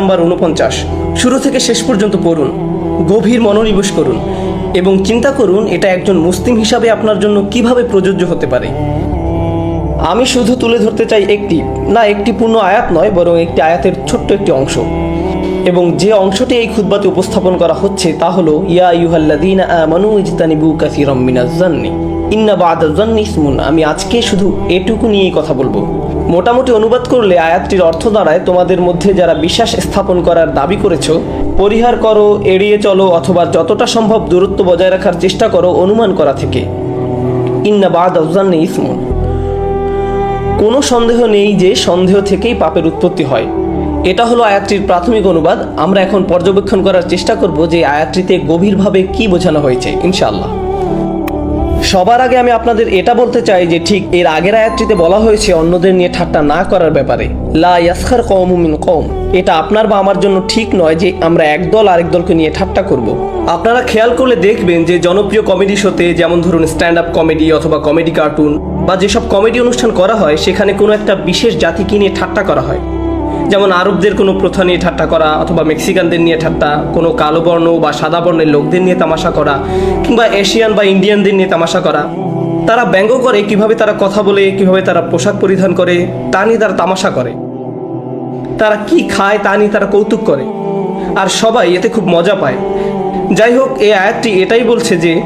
Number উনপঞ্চাশ শুরু থেকে শেষ পর্যন্ত পড়ুন, গভীর মনোনিবেশ করুন এবং চিন্তা করুন এটা একজন মুসলিম হিসাবে আপনার জন্য কীভাবে প্রযোজ্য হতে পারে। আমি শুধু তুলে ধরতে চাই একটি, না একটি পূর্ণ আয়াত নয়, বরং একটি আয়াতের ছোট্ট একটি অংশ। এবং যে অংশটি এই খুতবাতে উপস্থাপন করা হচ্ছে তা হলো, ইয়া ইউহাল্লাদিনা আমানু ইজতানিবু কাসীরাম মিনাজ জান্নি ইন্না বা'দা জান্নি ইসমুন। আমি আজকে শুধু এটুকু নিয়েই কথা বলব। মোটামুটি অনুবাদ করলে আয়াতটির অর্থ দাঁড়ায় তোমাদের মধ্যে যারা বিশ্বাস স্থাপন করার দাবি করেছ, পরিহার করো, এড়িয়ে চলো অথবা যতটা সম্ভব দূরত্ব বজায় রাখার চেষ্টা করো অনুমান করা থেকে। ইন্না বা'দা জান্নি ইসমুন কোনো সন্দেহ নেই যে সন্দেহ থেকেই পাপের উৎপত্তি হয়। এটা হলো আয়াতটির প্রাথমিক অনুবাদ। আমরা এখন পর্যবেক্ষণ করার চেষ্টা করব যে আয়াতটিতে গভীরভাবে কি বোঝানো হয়েছে, ইনশাআল্লাহ। সবার আগে আমি আপনাদের এটা বলতে চাই যে ঠিক এর আগের আয়াতটিতে বলা হয়েছে, অন্যদের নিয়ে ঠাট্টা না করার ব্যাপারে। লা ইয়াসখার কওমুমিন কওম। এটা আপনার বা আমার জন্য ঠিক নয় যে আমরা একদল আরেক দলকে নিয়ে ঠাট্টা করব। আপনারা খেয়াল করলে দেখবেন যে জনপ্রিয় কমেডি শোতে যেমন ধরুন স্ট্যান্ড আপ কমেডি অথবা কমেডি কার্টুন বা যেসব কমেডি অনুষ্ঠান করা হয়, সেখানে কোনো একটা বিশেষ জাতিকে নিয়ে ঠাট্টা করা হয়। যেমন আরবদের কোনো প্রথা নিয়ে ঠাট্টা করা অথবা মেক্সিকানদের নিয়ে ঠাট্টা, কোনো কালো বর্ণ বা সাদা বর্ণের লোকদের নিয়ে তামাশা করা কিংবা এশিয়ান বা ইন্ডিয়ানদের নিয়ে তামাশা করা। তারা ব্যঙ্গ করে, কীভাবে তারা কথা বলে, কীভাবে তারা পোশাক পরিধান করে, তা নিয়ে তারা তামাশা করে। তারা কি খায়, তা নিয়ে তারা কৌতুক করে। আর সবাই এতে খুব মজা পায়। যাই হোক, এই আয়াতটি এটাই বলছে যে,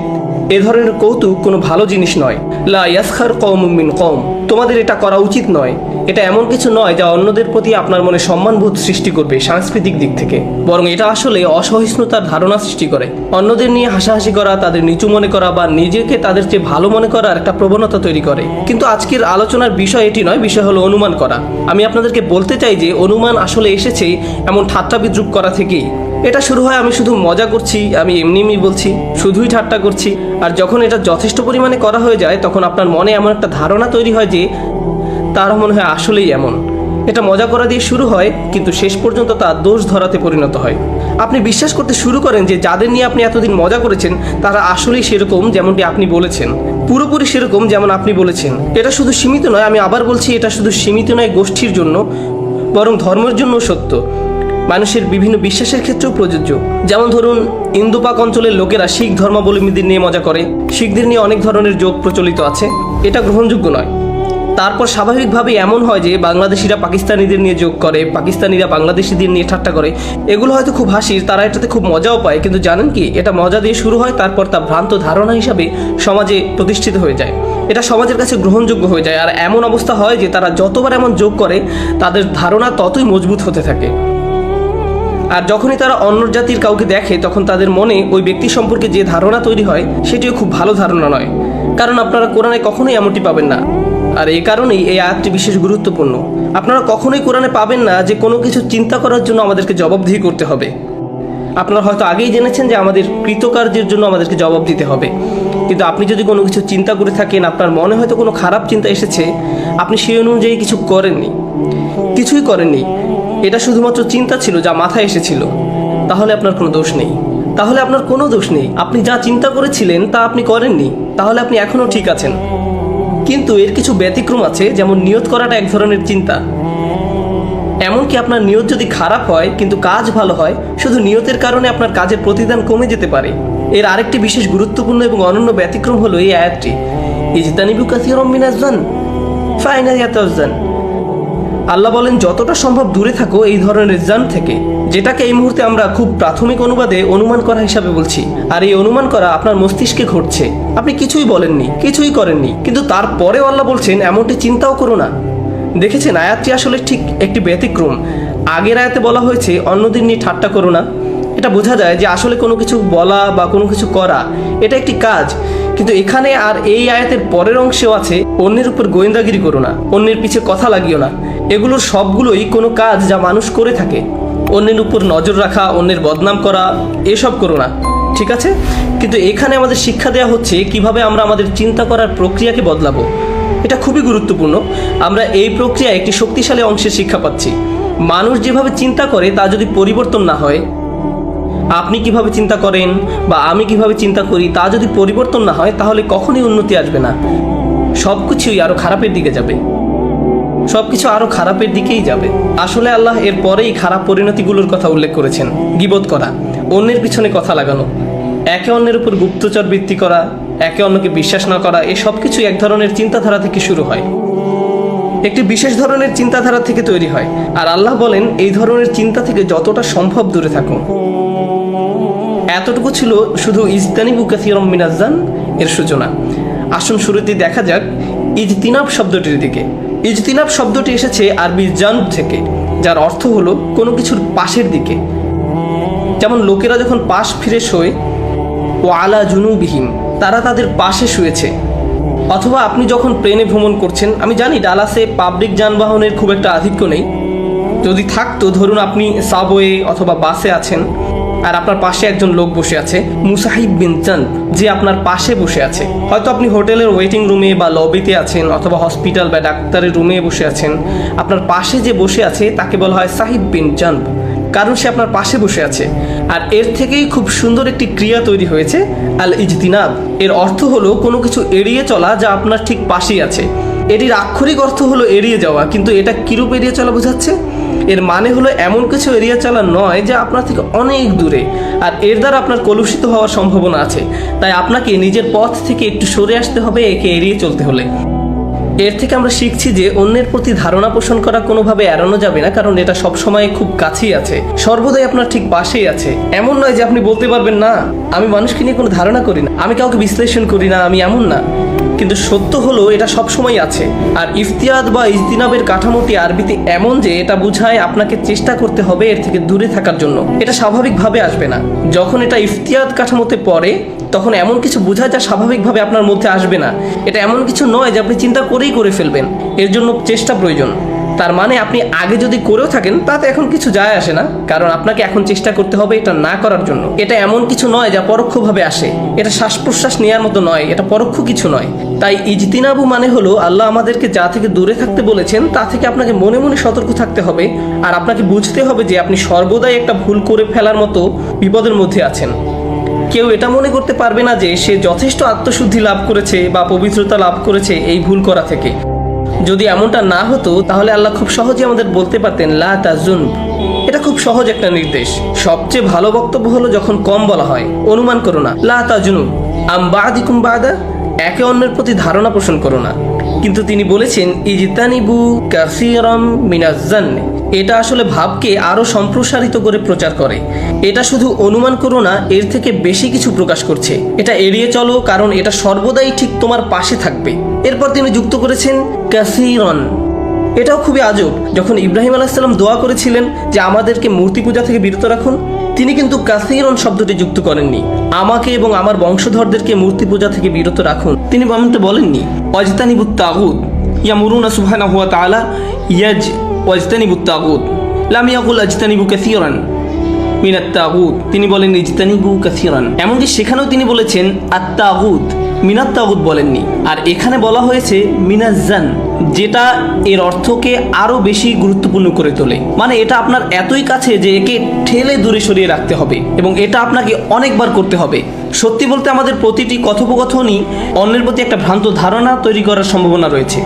এ ধরনের কৌতুক কোনো ভালো জিনিস নয়। লা ইয়াসখার কওমুম মিন কওম। তোমাদের এটা করা উচিত নয়। এটা এমন কিছু নয় যা অন্যদের প্রতি আপনার মনে সম্মানবোধ সৃষ্টি করবে সাংস্কৃতিক দিক থেকে। বরং এটা আসলে অসহিষ্ণুতার ধারণা সৃষ্টি করে। অন্যদের নিয়ে হাসাহাসি করা, তাদের নিচু মনে করা বা নিজেকে তাদের চেয়ে ভালো মনে করার একটা প্রবণতা তৈরি করে। কিন্তু আজকের আলোচনার বিষয় এটি নয়, বিষয় হলো অনুমান করা। আমি আপনাদেরকে বলতে চাই যে, অনুমান আসলে এসেছে এমন ঠাট্টা বিদ্রুপ করা থেকেই। এটা শুরু হয় আমি শুধু মজা করছি, আমি এমনি এমনি বলছি, শুধুই ঠাট্টা করছি। আর যখন এটা যথেষ্ট পরিমাণে করা হয়ে যায়, তখন আপনার মনে এমন একটা ধারণা তৈরি হয় যে তার মনে হয় আসলেই এমন। এটা মজা করা দিয়ে শুরু হয়, কিন্তু শেষ পর্যন্ত তা দোষ ধরাতে পরিণত হয়। আপনি বিশ্বাস করতে শুরু করেন যে যাদের নিয়ে আপনি এতদিন মজা করেছেন, তারা আসলেই সেরকম যেমনটি আপনি বলেছেন। পুরোপুরি সেরকম যেমন আপনি বলেছেন। এটা শুধু সীমিত নয়, আমি আবার বলছি, এটা শুধু সীমিত নয় গোষ্ঠীর জন্য, বরং ধর্মের জন্য সত্য। মানুষের বিভিন্ন বিশ্বাসের ক্ষেত্রেও প্রযোজ্য। যেমন ধরুন ইন্দুপাক অঞ্চলের লোকেরা শিখ ধর্মাবলম্বীদের নিয়ে মজা করে। শিখদের নিয়ে অনেক ধরনের যোগ প্রচলিত আছে। এটা গ্রহণযোগ্য নয়। তারপর স্বাভাবিকভাবে এমন হয় যে, বাংলাদেশিরা পাকিস্তানিদের নিয়ে যোগ করে, পাকিস্তানিরা বাংলাদেশিদের নিয়ে ঠাট্টা করে। এগুলো হয়তো খুব হাসির, তারা এটাতে খুব মজাও পায়। কিন্তু জানেন কি, এটা মজা দিয়ে শুরু হয়, তারপর তা ভ্রান্ত ধারণা হিসাবে সমাজে প্রতিষ্ঠিত হয়ে যায়। এটা সমাজের কাছে গ্রহণযোগ্য হয়ে যায়। আর এমন অবস্থা হয় যে, তারা যতবার এমন যোগ করে, তাদের ধারণা ততই মজবুত হতে থাকে। আর যখনই তারা অন্য জাতির কাউকে দেখে, তখন তাদের মনে ওই ব্যক্তি সম্পর্কে যে ধারণা তৈরি হয়, সেটিও খুব ভালো ধারণা নয়। কারণ আপনারা কোরআনে কখনোই এমনটি পাবেন না। আর এই কারণেই এই আয়াতটি বিশেষ গুরুত্বপূর্ণ। আপনারা কখনোই কোরআনে পাবেন না যে কোনো কিছু চিন্তা করার জন্য আমাদেরকে জবাবদিহি করতে হবে। আপনারা হয়তো আগেই জেনেছেন যে আমাদের কৃতকার্যের জন্য আমাদেরকে জবাব দিতে হবে। কিন্তু আপনি যদি কোনো কিছু চিন্তা করে থাকেন, আপনার মনে হয়তো কোনো খারাপ চিন্তা এসেছে, আপনি সেই অনুযায়ী কিছু করেননি। কিছুই করেননি। এটা শুধুমাত্র চিন্তা ছিল যা মাথায় এসেছিল। তাহলে আপনার কোনো দোষ নেই। তাহলে আপনার কোনো দোষ নেই। আপনি যা চিন্তা করেছিলেন তা আপনি করেননি। তাহলে আপনি এখনও ঠিক আছেন। কিন্তু এর কিছু ব্যতিক্রম আছে, যেমন নিয়ত করাটা এক ধরনের চিন্তা। এমনকি আপনার নিয়ত যদি খারাপ হয়, কিন্তু কাজ ভালো হয়, শুধু নিয়তের কারণে আপনার কাজের প্রতিদান কমে যেতে পারে। এর আরেকটি বিশেষ গুরুত্বপূর্ণ এবং অনন্য ব্যতিক্রম হলো এই আয়াতটি। ইজতানিবু কাসীরাম মিনাজ জান ফাইনা ইয়াতাজান আল্লাহ বলেন, যতটা সম্ভব দূরে থাকো এই ধরনের জান থেকে, যেটাকে এই মুহূর্তে আমরা খুব প্রাথমিক অনুবাদে অনুমান করা হিসাবে বলছি। আর এই অনুমান করা আপনার মস্তিষ্কে ঘটছে। আপনি কিছুই বলেননি, কিছুই করেননি, কিন্তু তারপরেও আল্লাহ বলছেন, এমনটি চিন্তাও করো না। দেখেছেন, আয়াতটি আসলে ঠিক একটি ব্যতিক্রম। আগের আয়াতে বলা হয়েছে অন্যদের নিয়ে ঠাট্টা করো না। এটা বোঝা যায় যে আসলে কোনো কিছু বলা বা কোনো কিছু করা, এটা একটি কাজ। কিন্তু এখানে আর এই আয়াতের পরের অংশেও আছে, অন্যের উপর গোয়েন্দাগিরি করো না, অন্যের পিছে কথা লাগিও না। এগুলোর সবগুলোই কোনো কাজ যা মানুষ করে থাকে। অন্যের উপর নজর রাখা, অন্যের বদনাম করা, এসব করো না। ঠিক আছে? কিন্তু এখানে আমাদের শিক্ষা দেওয়া হচ্ছে কীভাবে আমরা আমাদের চিন্তা করার প্রক্রিয়াকে বদলাবো। এটা খুবই গুরুত্বপূর্ণ। আমরা এই প্রক্রিয়ায় একটি শক্তিশালী অংশের শিক্ষা পাচ্ছি। মানুষ যেভাবে চিন্তা করে, তা যদি পরিবর্তন না হয়, আপনি কীভাবে চিন্তা করেন বা আমি কীভাবে চিন্তা করি, তা যদি পরিবর্তন না হয়, তাহলে কখনই উন্নতি আসবে না। সব কিছুই আরও খারাপের দিকে যাবে। সবকিছু আরও খারাপের দিকেই যাবে। আসলে আল্লাহ এর পরেই খারাপ পরিণতিগুলোর কথা উল্লেখ করেছেন। গিবোধ করা, অন্যের পিছনে কথা লাগানো, একে অন্যের উপর গুপ্তচর বৃত্তি করা, একে অন্যকে বিশ্বাস না করা এই সব এক ধরনের চিন্তাধারা থেকে শুরু হয়। একটি বিশেষ ধরনের চিন্তাধারা থেকে তৈরি হয়। আর আল্লাহ বলেন, এই ধরনের চিন্তা থেকে যতটা সম্ভব দূরে থাকুন। এতটুকু ছিল শুধু ইজতানিবু কাসিরম মিনাজান এর সূচনা। আসুন শুরুতে দেখা যাক ইজতিনাব শব্দটির দিকে। ইজতিনাব শব্দটি এসেছে আরবি জান থেকে, যার অর্থ হলো কোনো কিছুর পাশের দিকে। যেমন লোকেরা যখন পাশ ফিরে শোয় ও আলা জুনুবিহীন তারা তাদের পাশে শুয়েছে। অথবা আপনি যখন প্লেনে ভ্রমণ করছেন, আমি জানি ডালাসে পাবলিক যানবাহনের খুব একটা আধিক্য নেই। যদি থাকতো, ধরুন আপনি সাবওয়ে অথবা বাসে আছেন আর আপনার পাশে একজন লোক বসে আছে, মুসাহিব বিন চান্দ যে আপনার পাশে বসে আছে। হয়তো আপনি হোটেলের ওয়েটিং রুমে বা লবিতে আছেন অথবা হসপিটাল বা ডাক্তারের রুমে বসে আছেন। আপনার পাশে যে বসে আছে, তাকে বলা হয় সাহিব বিন চান্দ কারণ সে আপনার পাশে বসে আছে। আর এর থেকেই খুব সুন্দর একটি ক্রিয়া তৈরি হয়েছে আল ইজতিনাব এর অর্থ হলো কোনো কিছু এড়িয়ে চলা যা আপনার ঠিক পাশেই আছে। এটির আক্ষরিক অর্থ হলো এড়িয়ে যাওয়া, কিন্তু এটা কিরূপ এড়িয়ে চলা বোঝাচ্ছে? এর মানে হলো এমন কিছু এরিয়া চলা নয় যা আপনার থেকে অনেক দূরে। আর এর দ্বারা আপনার কলুষিত হওয়ার সম্ভাবনা আছে। তাই আপনাকে নিজের পথ থেকে একটু সরে আসতে হবে একে এড়িয়ে চলতে হলে। এর থেকে আমরা শিখছি যে অন্যের প্রতি ধারণা পোষণ করা কোনোভাবে এড়ানো যাবে না, কারণ এটা সবসময় খুব কাছেই আছে। সর্বদাই আপনার ঠিক পাশেই আছে। এমন নয় যে আপনি বলতে পারবেন, না, আমি মানুষকে নিয়ে কোনো ধারণা করি না, আমি কাউকে বিশ্লেষণ করি না, আমি এমন না। কিন্তু সত্য হলো এটা সবসময় আছে। আর ইফতিয়াদ বা ইজতিনাবের কাঠামোটি আরবিতে এমন যে এটা বুঝায় আপনাকে চেষ্টা করতে হবে এর থেকে দূরে থাকার জন্য। এটা স্বাভাবিকভাবে আসবে না। যখন এটা ইফতিয়াদ কাঠামোতে পড়ে, তখন এমন কিছু বোঝায় যা স্বাভাবিকভাবে আপনার মধ্যে আসবে না। এটা এমন কিছু নয় যে আপনি চিন্তা করেই করে ফেলবেন। এর জন্য চেষ্টা প্রয়োজন। তার মানে আপনি আগে যদি করেও থাকেন, তাতে এখন কিছু যায় আসে না। কারণ আপনাকে এখন চেষ্টা করতে হবে এটা না করার জন্য। এটা এমন কিছু নয় যা পরোক্ষভাবে আসে। এটা শ্বাস প্রশ্বাস নেওয়ার মতো নয়, এটা পরোক্ষ কিছু নয়। তাই ইজতিনাবু মানে হলো, আল্লাহ আমাদেরকে যা থেকে দূরে থাকতে বলেছেন, তা থেকে আপনাকে মনে মনে সতর্ক থাকতে হবে আর আপনাকে বুঝতে হবে যে আপনি সর্বদাই একটা ভুল করে ফেলার মতো বিপদের মধ্যে আছেন। কেউ এটা মনে করতে পারবে না যে সে যথেষ্ট আত্মশুদ্ধি লাভ করেছে বা পবিত্রতা লাভ করেছে এই ভুল করা থেকে। যদি এমনটা না হতো, তাহলে আল্লাহ খুব সহজে আমাদের বলতে পারতেন, লা তাজুন। এটা খুব সহজ একটা নির্দেশ। সবচেয়ে ভালো বক্তব্য হলো যখন কম বলা হয়, অনুমান করো না। লা তাজুনু। আম বাদা? একে অন্যের প্রতি ধারণা পোষণ করো না। কিন্তু তিনি বলেছেন, ইজিতানিবু কাসিরম মিনাজ্জান্নে এটা আসলে ভাবকে আরও সম্প্রসারিত করে প্রচার করে। এটা শুধু অনুমান করো না, এর থেকে বেশি কিছু প্রকাশ করছে। এটা এড়িয়ে চলো, কারণ এটা সর্বদাই ঠিক তোমার পাশে থাকবে। এরপর তিনি যুক্ত করেছেন কাসিরন এটাও খুবই আজব, যখন ইব্রাহিম আলাহিসাল্লাম দোয়া করেছিলেন যে আমাদেরকে মূর্তি পূজা থেকে বিরত রাখুন, তিনি কিন্তু কাসিরন শব্দটি যুক্ত করেননি। আমাকে এবং আমার বংশধরদেরকে মূর্তি পূজা থেকে বিরত রাখুন। তিনি এমনটা বলেননি অজতানিবুত তাগুদ ইয়ামুরুনা সুবহানাহু ওয়া তাআলা, ইয়াজ, ওয়াজতানিবুত তাগুদ লাম ইয়াকুল আজতানিবু কাসীরান মিনাত তাগুদ তিনি বলেন ইজতানিবু কাসীরান। এমনকি সেখানেও তিনি বলেছেন আত তাগুদ মিনাত তাগুদ বলেননি। আর এখানে বলা হয়েছে মিনাজান যেটা এর অর্থকে আরও বেশি গুরুত্বপূর্ণ করে তোলে। মানে এটা আপনার এতই কাছে যে একে ঠেলে দূরে সরিয়ে রাখতে হবে এবং এটা আপনাকে অনেকবার করতে হবে। সত্যি বলতে আমাদের প্রতিটি কথোপকথনই অন্যের প্রতি একটা ভ্রান্ত ধারণা তৈরি করার সম্ভাবনা রয়েছে।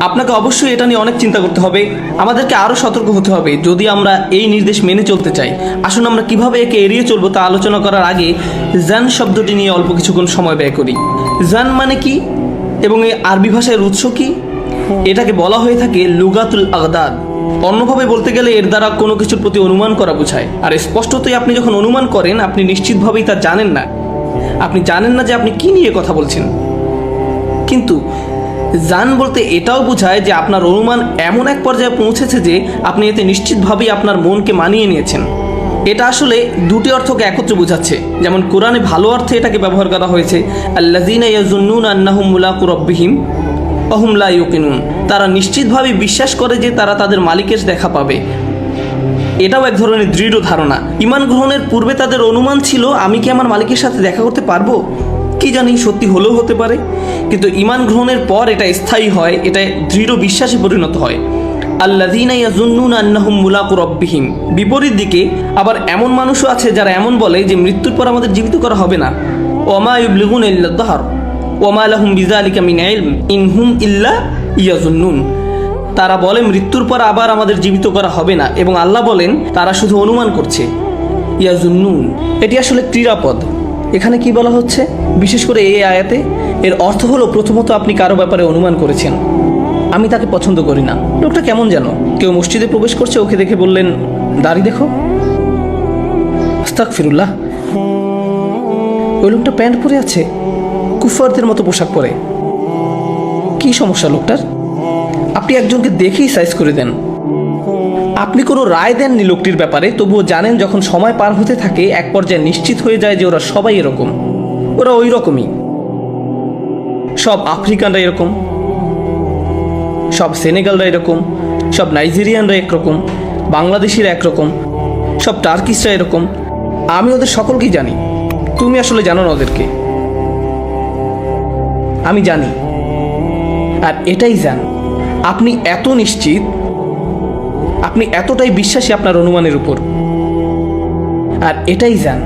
আপনাকে অবশ্যই এটা নিয়ে অনেক চিন্তা করতে হবে। আমাদেরকে আরও সতর্ক হতে হবে যদি আমরা এই নির্দেশ মেনে চলতে চাই। আসুন আমরা কীভাবে একে এড়িয়ে চলবো তা আলোচনা করার আগে জান শব্দটি নিয়ে অল্প কিছুক্ষণ সময় ব্যয় করি। জান মানে কি? এবং এই আরবি ভাষার উৎস কি? এটাকে বলা হয়ে থাকে লুগাতুল আগদাদ। অন্যভাবে বলতে গেলে এর দ্বারা কোনো কিছুর প্রতি অনুমান করা বোঝায়। আর স্পষ্টতই আপনি যখন অনুমান করেন, আপনি নিশ্চিতভাবেই তা জানেন না। আপনি জানেন না যে আপনি কি নিয়ে কথা বলছেন। কিন্তু জান বলতে এটাও বোঝায় যে আপনার অনুমান এমন এক পর্যায়ে পৌঁছেছে যে আপনি এতে নিশ্চিতভাবেই আপনার মনকে মানিয়ে নিয়েছেন। এটা আসলে দুটি অর্থকে একত্রে বোঝাচ্ছে। যেমন কোরআনে ভালো অর্থে এটাকে ব্যবহার করা হয়েছে আল্লাজিনা ইয়াজুন্নুন আন্নাহুম মুলাকু রব্বিহিম, অহুম লা ইউকিনুন। তারা নিশ্চিতভাবে বিশ্বাস করে যে তারা তাদের মালিকের দেখা পাবে। এটাও এক ধরনের দৃঢ় ধারণা। ইমান গ্রহণের পূর্বে তাদের অনুমান ছিল, আমি কি আমার মালিকের সাথে দেখা করতে পারব? কি জানি সত্যি হলেও হতে পারে, কিন্তু ইমান গ্রহণের পর এটা স্থায়ী হয়, এটা দৃঢ় বিশ্বাসে পরিণত হয়। রব্বিহিম। বিপরীত দিকে আবার এমন মানুষও আছে যারা এমন বলে যে মৃত্যুর পর আমাদের জীবিত করা হবে না। ইলম। ইনহুম তারা বলে মৃত্যুর পর আবার আমাদের জীবিত করা হবে না এবং আল্লাহ বলেন, তারা শুধু অনুমান করছে। ইয়াজুন্নুন এটি আসলে ক্রীড়াপদ। এখানে কি বলা হচ্ছে? বিশেষ করে এই আয়াতে, এর অর্থ হলো প্রথমত আপনি কারও ব্যাপারে অনুমান করেছেন। আমি তাকে পছন্দ করি না। লোকটা কেমন যেন? কেউ মসজিদে প্রবেশ করছে, ওকে দেখে বললেন, দাড়ি দেখো। ফিরুল্লাহ ওই লোকটা প্যান্ট পরে আছে কুফারদের মতো পোশাক পরে। কি সমস্যা লোকটার? আপনি একজনকে দেখেই সাইজ করে দেন। আপনি কোনো রায় দেননি লোকটির ব্যাপারে, তবুও জানেন যখন সময় পার হতে থাকে, এক পর্যায়ে নিশ্চিত হয়ে যায় যে ওরা সবাই এরকম। ওরা ওই রকমই। সব আফ্রিকানরা এরকম। সব সেনেগালরা এরকম। সব নাইজেরিয়ানরা একরকম। বাংলাদেশিরা একরকম। সব টার্কিশরা এরকম। আমি ওদের সকলকেই জানি। তুমি আসলে জানো না ওদেরকে। আমি জানি। আর এটাই জান। আপনি এত নিশ্চিত আপনি এতটাই বিশ্বাসী আপনার অনুমানের উপর। আর এটাই জান